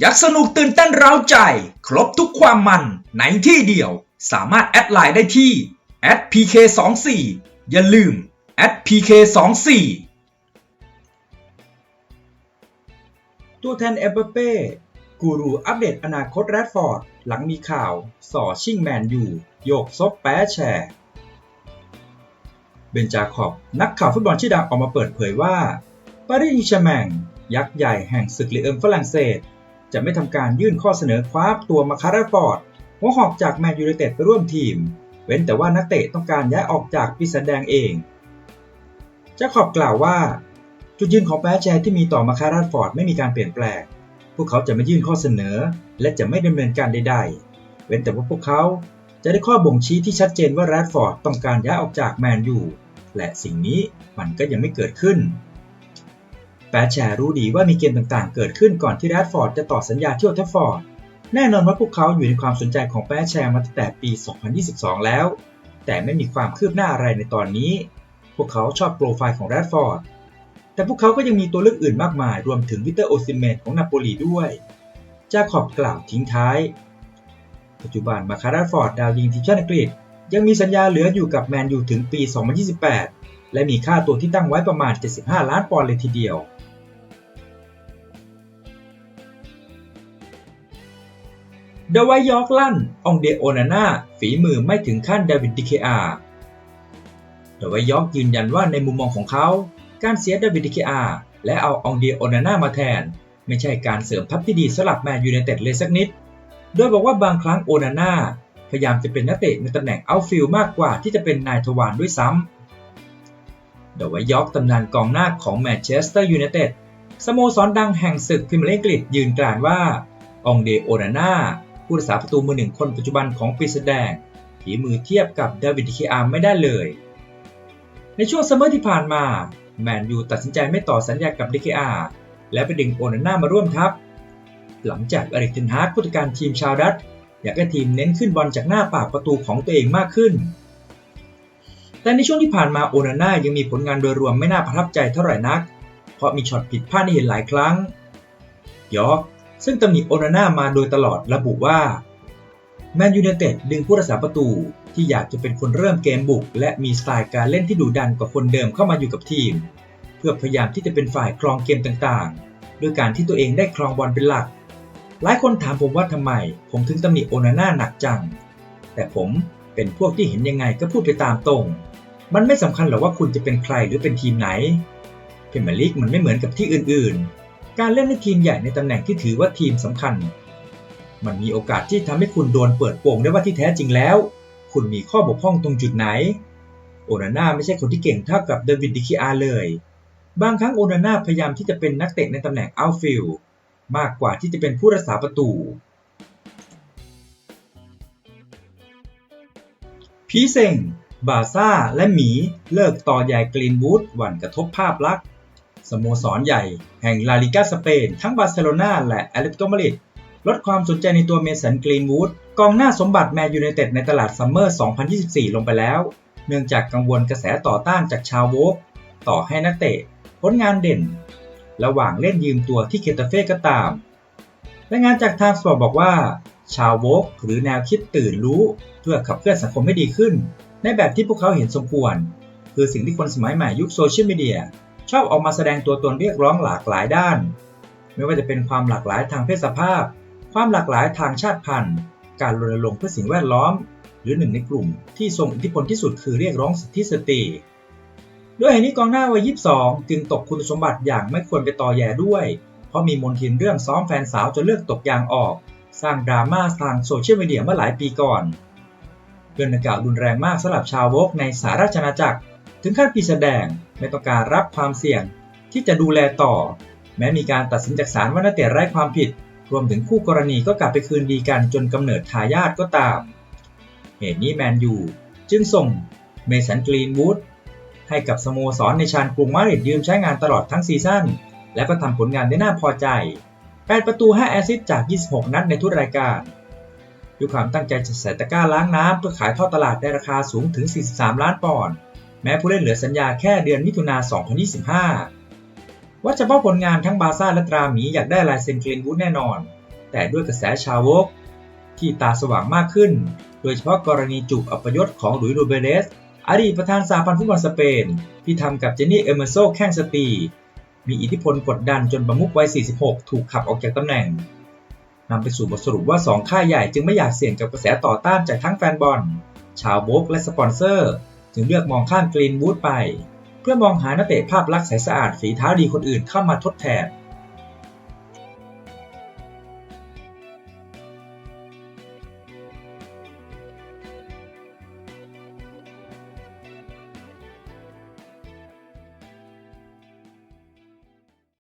อยากสนุกตื่นเต้นเร้าใจ ครบทุกความมันในที่เดียว สามารถแอดไลน์ได้ที่ @pk24 อย่าลืม @pk24 ตัวแทนเอเปเป้กูรูอัปเดตอนาคตแรดฟอร์ด หลังมีข่าวส่อชิงแมนอยู่ โยกซบแป๊แชร์ เบนจาคอบนักข่าวฟุตบอลชื่อดังออกมาเปิดเผยว่าปารีสแชร์แมงยักษ์ใหญ่แห่งศึกลีเอิมฝรั่งเศส จะไม่ทำการยื่นข้อเสนอคว้าตัวมาคาราฟอร์ดหัวหอกจากแมนยูไนเต็ดไปร่วมทีม เว้นแต่ว่านักเตะต้องการย้ายออกจากปีศาจแดงเองจาคอบกล่าวว่า จุดยืนของแปแชร์ที่มีต่อมาคาราฟอร์ดไม่มีการเปลี่ยนแปลง พวกเขาจะไม่ยื่นข้อเสนอ และจะไม่ดำเนินการใดๆ เว้นแต่ว่าพวกเขาจะได้ข้อบ่งชี้ที่ชัดเจนว่าแรดฟอร์ดต้องการย้ายออกจากแมนยูและสิ่งนี้มันก็ยังไม่เกิดขึ้น แปดแชร์รู้ดีว่ามีเกมต่างๆ เกิดขึ้นก่อนที่แรดฟอร์ดจะต่อสัญญาที่โอลแทัฟฟอร์ด แน่นอนว่าพวกเขาอยู่ในความสนใจของแปดแชร์มาตั้งแต่ปี 2022 แล้ว แต่ไม่มีความคืบหน้าอะไรในตอนนี้ พวกเขาชอบโปรไฟล์ของแรดฟอร์ด แต่พวกเขาก็ยังมีตัวเลือกอื่นมากมาย รวมถึงวิเตอร์โอซิเมนของนาโปลีด้วย จาขอบกล่าวทิ้งท้าย ปัจจุบันมาคาราฟอร์ดดาวยิงทีมชาติอังกฤษ ยังมีสัญญาเหลืออยู่กับแมนยูถึงปี 2028 และมีค่าตัวที่ตั้งไว้ประมาณ 75 ล้านปอนด์เลยทีเดียว ดวายยอร์กลั่น องเดโอนาน่าฝีมือไม่ถึงขั้นเดวิดดิเคอาเดวายยอร์กยืนยันว่าในมุมมองของเขา การเสียเดวิดดิเคอาและเอาองเดโอนาน่ามาแทน ไม่ใช่การเสริมทัพที่ดีสำหรับแมนยูไนเต็ดเลยสักนิด โดยบอกว่าบางครั้งโอนาน่าพยายามจะเป็นนักเตะในตำแหน่งเอาฟิลมากกว่าที่จะเป็นนายทวารด้วยซ้ำเดวายยอร์กตำนานกองหน้าของแมนเชสเตอร์ยูไนเต็ดสโมสรดังแห่งศึกพรีเมียร์ลีกอังกฤษยืนกรานว่าองเดโอนาน่า ผู้รักษาประตูมือหนึ่งคนปัจจุบันของปีศาจแดงฝีมือเทียบกับเดวิดเคอาร์ไม่ได้เลย ในช่วงซัมเมอร์ที่ผ่านมา แมนยูตัดสินใจไม่ต่อสัญญากับดีเคอาร์และไปดึงโอนาน่ามาร่วมทัพ หลังจากอริกเทนฮาร์กผู้จัดการทีมชาวดัตช์อยากให้ทีมเน้นขึ้นบอลจากหน้าปากประตูของตัวเองมากขึ้น แต่ในช่วงที่ผ่านมาโอนาน่ายังมีผลงานโดยรวมไม่น่าประทับใจเท่าไหร่นัก เพราะมีช็อตผิดพลาดให้เห็นหลายครั้งยอร์ก ซึ่งตำหนิโอนาน่ามาโดยตลอดระบุว่าแมนยูไนเต็ดดึงผู้รักษาประตู ที่อยากจะเป็นคนเริ่มเกมบุก และมีสไตล์การเล่นที่ดุดันกว่าคนเดิมเข้ามาอยู่กับทีม เพื่อพยายามที่จะเป็นฝ่ายครองเกมต่างๆ ด้วยการที่ตัวเองได้ครองบอลเป็นหลัก หลายคนถามผมว่าทำไม ผมถึงตำหนิโอนาน่าหนักจัง แต่ผมเป็นพวกที่เห็นยังไงก็พูดไปตามตรง มันไม่สำคัญหรอกว่าคุณจะเป็นใครหรือเป็นทีมไหนเพรีเมียร์ลีกมันไม่เหมือนกับที่อื่นๆ การเล่นในทีมใหญ่ในตำแหน่งที่ถือว่าทีมสำคัญ มันมีโอกาสที่ทำให้คุณโดนเปิดโปงได้ว่าที่แท้จริงแล้ว คุณมีข้อบกพร่องตรงจุดไหน โอนาน่าไม่ใช่คนที่เก่งเท่ากับเดวิดดิคิอาเลย บางครั้งโอนาน่าพยายามที่จะเป็นนักเตะในตำแหน่งอัลฟิลมากกว่าที่จะเป็นผู้รักษาประตู พีเซงบาซ่าและหมีเลิกต่อใหญ่กรีนวูดหวั่นกระทบภาพลักษณ์ สโมสรใหญ่แห่งลาลิกาสเปน ทั้งบาร์เซโลนาและแอตเลติโกมาดริดลดความสนใจในตัวเมสันกรีนวูดกองหน้าสมบัติแมนยูไนเต็ดในตลาดซัมเมอร์ 2024 ลงไปแล้ว เนื่องจากกังวลกระแสต่อต้านจากชาวโวกต่อให้นักเตะผลงานเด่น ระหว่างเล่นยืมตัวที่เคตาเฟ่ก็ตามรายงานจากทางสปอร์ตบอกว่า ชาวโวกหรือแนวคิดตื่นรู้ เพื่อขับเคลื่อนสังคมให้ดีขึ้น ในแบบที่พวกเขาเห็นสมควร คือสิ่งที่คนสมัยใหม่ยุคโซเชียลมีเดีย ชอบออกมาแสดงตัวตนเรียกร้องหลากหลายด้าน ไม่ว่าจะเป็นความหลากหลายทางเพศสภาพ ความหลากหลายทางชาติพันธุ์ การรณรงค์เพื่อสิ่งแวดล้อม หรือหนึ่งในกลุ่มที่ทรงอิทธิพลที่สุดคือเรียกร้องสิทธิสตรีด้วยเหตุนี้กองหน้าวัย 22 จึงตกคุณสมบัติอย่างไม่ควรไปต่อแย่ด้วย เพราะมีมนทินเรื่องซ้อมแฟนสาวจนเลือกตกยางออก สร้างดราม่าทางโซเชียลมีเดียเมื่อหลายปีก่อนเรื่องดังกล่าวรุนแรงมากสำหรับชาววกในสหราชอาณาจักร ถึงขั้นปีแสดงไม่ต้องการรับความเสี่ยงที่จะดูแลต่อ แม้มีการตัดสินจากศาลว่านักเตะไร้ความผิด รวมถึงคู่กรณีก็กลับไปคืนดีกันจนกำเนิดทายาทก็ตาม เหตุนี้แมนยูจึงส่งเมสันกรีนวูดให้กับสโมสรในชานกรุงมาดริดยืมใช้งานตลอดทั้งซีซั่นและก็ทำผลงานได้น่าพอใจ 8 ประตู 5 แอซิสจาก 26 นัดในทุกรายการด้วยความตั้งใจจะใส่ตะกร้าล้างน้ำเพื่อขายทอดตลาดในราคาสูงถึง 43 ล้านปอนด์ แม้ผู้เล่นเหลือสัญญาแค่เดือนมิถุนา 2025 ว่าเฉพาะผลงานทั้งบาซ่าและตราหมีอยากได้ลายเซ็นกรีนวูดแน่นอน แต่ด้วยกระแสชาวโวก ที่ตาสว่างมากขึ้น โดยเฉพาะกรณีจูบอัปยศของหลุยส์รูเบเรส อดีตประธานสาพันธ์ฟุตบอลสเปน ที่ทำกับเจนนี่เอเมอร์โซแข้งสปีมีอิทธิพลกดดันจนประมุขวัย 46 ถูกขับออกจากตำแหน่งนำไปสู่บทสรุปว่า 2 ค่ายใหญ่จึงไม่อยากเสี่ยงกับกระแสต่อต้านจากทั้งแฟนบอล ชาวโบกและสปอนเซอร์ จึงเลือกมองข้ามกรีนวูดไป เพื่อมองหานักเตะภาพลักษณ์ใสสะอาดฝีเท้าดีคนอื่นเข้ามาทดแทน